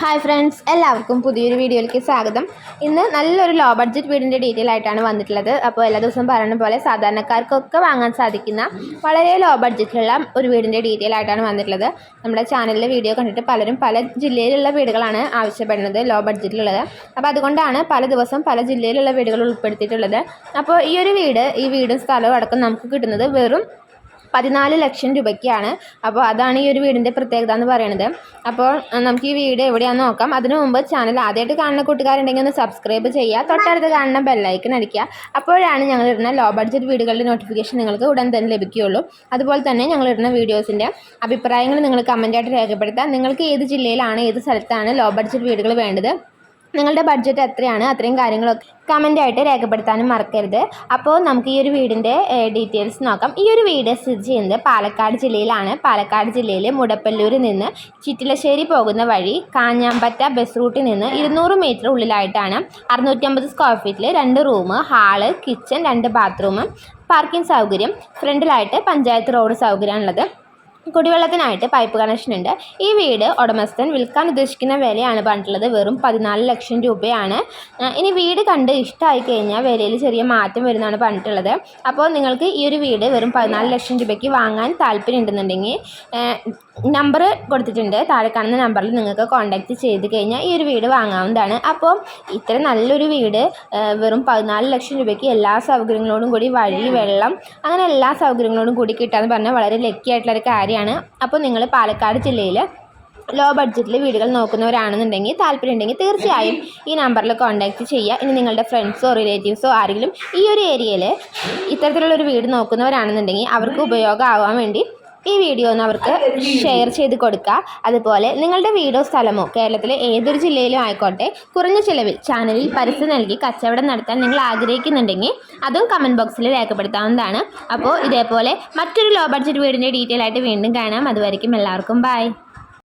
Hi friends എല്ലാവർക്കും പുതിയൊരു വീഡിയോയിലേക്ക് സ്വാഗതം. ഇന്ന് നല്ലൊരു ലോ ബഡ്ജറ്റ് വീടിന്റെ ഡീറ്റെയിൽ ആയിട്ടാണ് വന്നിട്ടുള്ളത്. അപ്പോൾ എല്ലാ ദിവസവും പറയുന്ന പോലെ സാധാരണക്കാർക്കൊക്കെ വാങ്ങാൻ സാധിക്കുന്ന വളരെ ലോ ബഡ്ജറ്റിലുള്ള ഒരു വീടിന്റെ ഡീറ്റെയിൽ ആയിട്ടാണ് വന്നിട്ടുള്ളത്. നമ്മുടെ ചാനലിലെ വീഡിയോ കണ്ടിട്ട് പലരും പല ജില്ലയിലുള്ള വീടുകളാണ് ആവശ്യപ്പെടുന്നത് ലോ ബഡ്ജറ്റിലുള്ളത് അപ്പോൾ അതുകൊണ്ടാണ് പല ദിവസം പല ജില്ലയിലുള്ള വീടുകൾ ഉൾപ്പെടുത്തിയിട്ടുള്ളത്. അപ്പോൾ ഈ ഒരു വീട് ഈ വീടും സ്ഥലവും അടക്കം നമുക്ക് കിട്ടുന്നത് വെറും പതിനാല് ലക്ഷം രൂപയ്ക്കാണ്. അപ്പോൾ അതാണ് ഈ ഒരു വീടിന്റെ പ്രത്യേകത എന്ന് പറയുന്നത് അപ്പോൾ നമുക്ക് ഈ വീട് എവിടെയാണെന്ന് നോക്കാം. അതിനു മുമ്പ് ചാനൽ ആദ്യമായിട്ട് കാണുന്ന കൂട്ടുകാരുണ്ടെങ്കിൽ ഒന്ന് സബ്സ്ക്രൈബ് ചെയ്യുക. തൊട്ടടുത്ത് കാണുന്ന ബെല്ലൈക്കൺ അടിക്കുക. അപ്പോഴാണ് ഞങ്ങൾ ഇടുന്ന ലോ ബഡ്ജറ്റ് വീടുകളുടെ നോട്ടിഫിക്കേഷൻ നിങ്ങൾക്ക് ഉടൻ തന്നെ ലഭിക്കുകയുള്ളൂ. അതുപോലെ തന്നെ ഞങ്ങൾ ഇടുന്ന വീഡിയോസിന്റെ അഭിപ്രായങ്ങൾ നിങ്ങൾ കമന്റായിട്ട് രേഖപ്പെടുത്താം. നിങ്ങൾക്ക് ഏത് ജില്ലയിലാണ് ഏത് സ്ഥലത്താണ് ലോ ബഡ്ജറ്റ് വീടുകൾ വേണ്ടത്? നിങ്ങളുടെ ബഡ്ജറ്റ് എത്രയാണ്? അത്രയും കാര്യങ്ങളൊക്കെ കമന്റായിട്ട് രേഖപ്പെടുത്താനും മറക്കരുത്. അപ്പോൾ നമുക്ക് ഈ ഒരു വീടിന്റെ ഡീറ്റെയിൽസ് നോക്കാം. ഈ ഒരു വീട് സ്ഥിതി ചെയ്യുന്നത് പാലക്കാട് ജില്ലയിലാണ്. പാലക്കാട് ജില്ലയിൽ മുടപ്പല്ലൂരിൽ നിന്ന് ചിറ്റിലശ്ശേരി പോകുന്ന വഴി കാഞ്ഞാമ്പറ്റ ബസ് റൂട്ടിൽ നിന്ന് ഇരുന്നൂറ് മീറ്റർ ഉള്ളിലായിട്ടാണ് അറുന്നൂറ്റമ്പത് സ്ക്വയർ ഫീറ്റിൽ രണ്ട് റൂം ഹാൾ കിച്ചൺ രണ്ട് ബാത്റൂം പാർക്കിംഗ് സൗകര്യം. ഫ്രണ്ടിലായിട്ട് പഞ്ചായത്ത് റോഡ് സൗകര്യമാണുള്ളത്. കുടിവെള്ളത്തിനായിട്ട് പൈപ്പ് കണക്ഷൻ ഉണ്ട്. ഈ വീട് ഉടമസ്ഥൻ വിൽക്കാൻ ഉദ്ദേശിക്കുന്ന വിലയാണ് പറഞ്ഞിട്ടുള്ളത്. വെറും പതിനാല് ലക്ഷം രൂപയാണ്. ഇനി വീട് കണ്ട് ഇഷ്ടമായി കഴിഞ്ഞാൽ വിലയിൽ ചെറിയ മാറ്റം വരുന്നതാണ് പറഞ്ഞിട്ടുള്ളത്. അപ്പോൾ നിങ്ങൾക്ക് ഈ ഒരു വീട് വെറും പതിനാല് ലക്ഷം രൂപയ്ക്ക് വാങ്ങാൻ താല്പര്യം ഉണ്ടെന്നുണ്ടെങ്കിൽ നമ്പർ കൊടുത്തിട്ടുണ്ട്. താഴെ കാണുന്ന നമ്പറിൽ നിങ്ങൾക്ക് കോൺടാക്റ്റ് ചെയ്ത് കഴിഞ്ഞാൽ ഈ ഒരു വീട് വാങ്ങാവുന്നതാണ്. അപ്പോൾ ഇത്ര നല്ലൊരു വീട് വെറും പതിനാല് ലക്ഷം രൂപയ്ക്ക് എല്ലാ സൗകര്യങ്ങളോടും കൂടി വഴി വെള്ളം അങ്ങനെ എല്ലാ സൗകര്യങ്ങളോടും കൂടി കിട്ടാമെന്ന് പറഞ്ഞാൽ വളരെ ലക്കി ആയിട്ടുള്ള ഒരു കാര്യമാണ്. അപ്പോൾ നിങ്ങൾ പാലക്കാട് ജില്ലയിൽ ലോ ബഡ്ജറ്റിൽ വീടുകൾ നോക്കുന്നവരാണെന്നുണ്ടെങ്കിൽ താല്പര്യം ഉണ്ടെങ്കിൽ തീർച്ചയായും ഈ നമ്പറിൽ കോൺടാക്റ്റ് ചെയ്യുക. ഇനി നിങ്ങളുടെ ഫ്രണ്ട്സോ റിലേറ്റീവ്സോ ആരെങ്കിലും ഈ ഒരു ഏരിയയിൽ ഇത്തരത്തിലുള്ളൊരു വീട് നോക്കുന്നവരാണെന്നുണ്ടെങ്കിൽ അവർക്ക് ഉപയോഗമാവാൻ വേണ്ടി ഈ വീഡിയോ ഒന്ന് അവർക്ക് ഷെയർ ചെയ്ത് കൊടുക്കുക അതുപോലെ നിങ്ങളുടെ വീടോ സ്ഥലമോ കേരളത്തിലെ ഏതൊരു ജില്ലയിലും ആയിക്കോട്ടെ കുറഞ്ഞ ചിലവിൽ ചാനലിൽ പരസ്യം നൽകി കച്ചവടം നടത്താൻ നിങ്ങൾ ആഗ്രഹിക്കുന്നുണ്ടെങ്കിൽ അതും കമന്റ് ബോക്സിൽ രേഖപ്പെടുത്താവുന്നതാണ്. അപ്പോൾ ഇതേപോലെ മറ്റൊരു ലോ ബഡ്ജറ്റ് വീടിന്റെ ഡീറ്റെയിൽ ആയിട്ട് വീണ്ടും കാണാം. അതുവരെയും എല്ലാവർക്കും ബൈ